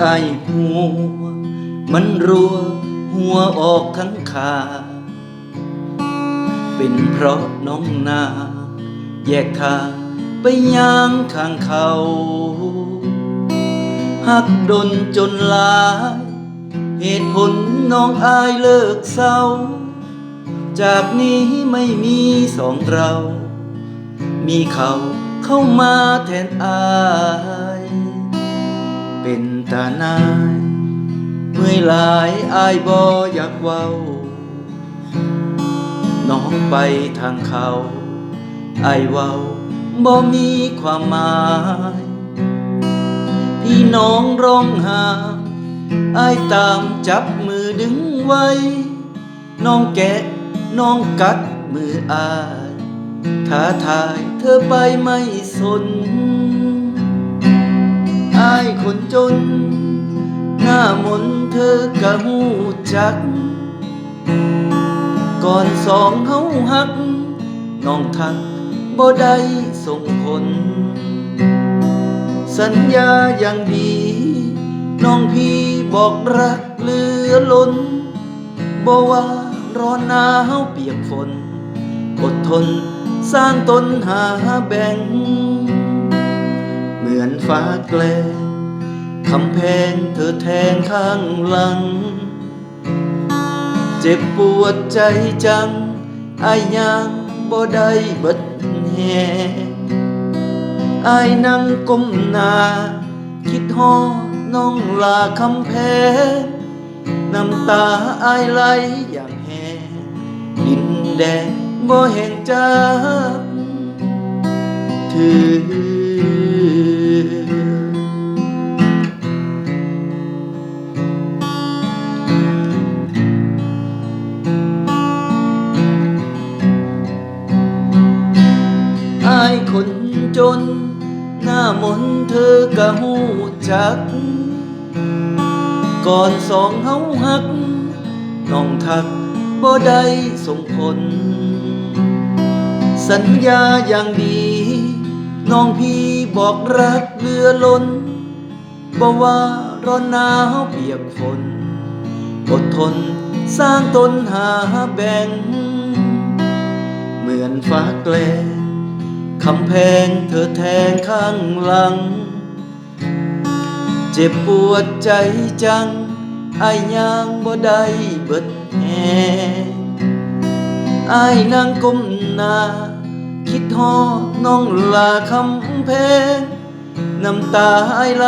ไอายหัว มันรัวหัวออกทั้งขา เป็นเพราะน้องนา แยกทางไปย่างข้างเขาหักดนจนลาย เหตุผลน้องอายเลิกเศร้า จากนี้ไม่มีสองเรา มีเขาเข้ามาแทนอาย เป็นตานายเมื่อยหลายอายบ่อยากเว้าน้องไปทางเขาอายเว้าบ่มีความหมาย พี่น้องร้องหาอายตามจับมือดึงไว้ น้องแกะน้องกัดมืออายท้าทายเธอไปไม่สน อายคนจน หน้ามนเธอกะหูจัก ก่อนสองเฮาหัก น้องทักบ่ได้ส่งผล สัญญาอย่างดี น้องพี่บอกรักเหลือล้นบ่ว่าร้อนหนาวเปียกฝน อดทนสร้างตนหาแบ่ง เหมือนฟ้าแกลงคำแพงเธอแทงข้างหลัง เจ็บปวดใจจังอายยังบ่ได้เบิดแหอายนั่งก้มหน้าคิดฮอดน้องลาคำแพงน้ำตาอายไหลอย่างแหงดินแดงบ่แห่งจากถือ อายคนจน หน้ามนเธอกะหูจัก ก่อนสองเฮาหัก น้องทักบ่ได้ส่งผล สัญญาอย่างดี น้องพี่บอกรักเหลือล้นบ่ว่าร้อนหนาวเปียกฝนอดทนสร้างตนหาแบ่ง เหมือนฟ้าแกลงคำแพงเธอแทงข้างหลัง เจ็บปวดใจจังอายยังบ่ได้เบิดแหงอายนั่งก้มหน้า คิดฮอดน้องลาคำเพงน้ำตาไหล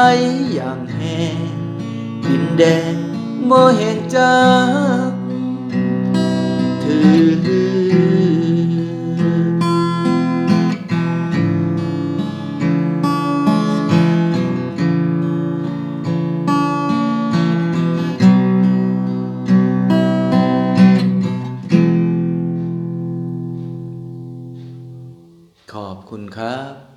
อย่างแห้งดินแดงบ่แห่งจากถือ คุณครับ